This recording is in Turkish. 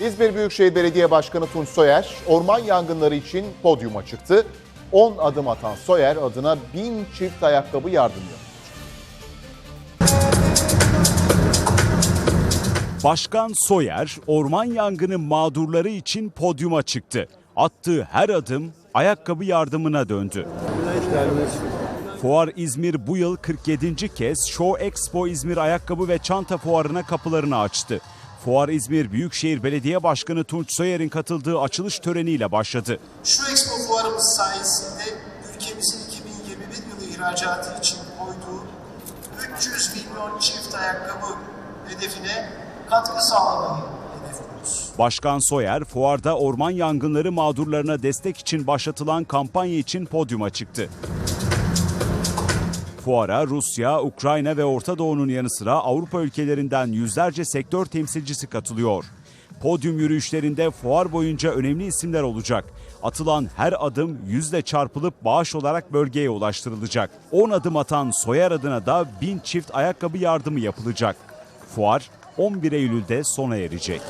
İzmir Büyükşehir Belediye Başkanı Tunç Soyer, orman yangınları için podyuma çıktı. 10 adım atan Soyer adına 1000 çift ayakkabı yardım yaptı. Başkan Soyer, orman yangını mağdurları için podyuma çıktı. Attığı her adım ayakkabı yardımına döndü. Fuar İzmir bu yıl 47. kez Show Expo İzmir Ayakkabı ve Çanta Fuarı'na kapılarını açtı. Fuar İzmir Büyükşehir Belediye Başkanı Tunç Soyer'in katıldığı açılış töreniyle başladı. Şu Expo fuarımız sayesinde ülkemizin 2021 yılı ihracatı için koyduğu 300 milyon çift ayakkabı hedefine katkı sağlamayı hedefliyoruz. Başkan Soyer, fuarda orman yangınları mağdurlarına destek için başlatılan kampanya için podyuma çıktı. Fuara Rusya, Ukrayna ve Orta Doğu'nun yanı sıra Avrupa ülkelerinden yüzlerce sektör temsilcisi katılıyor. Podyum yürüyüşlerinde fuar boyunca önemli isimler olacak. Atılan her adım yüzle çarpılıp bağış olarak bölgeye ulaştırılacak. 10 adım atan Soyer adına da 1000 çift ayakkabı yardımı yapılacak. Fuar 11 Eylül'de sona erecek.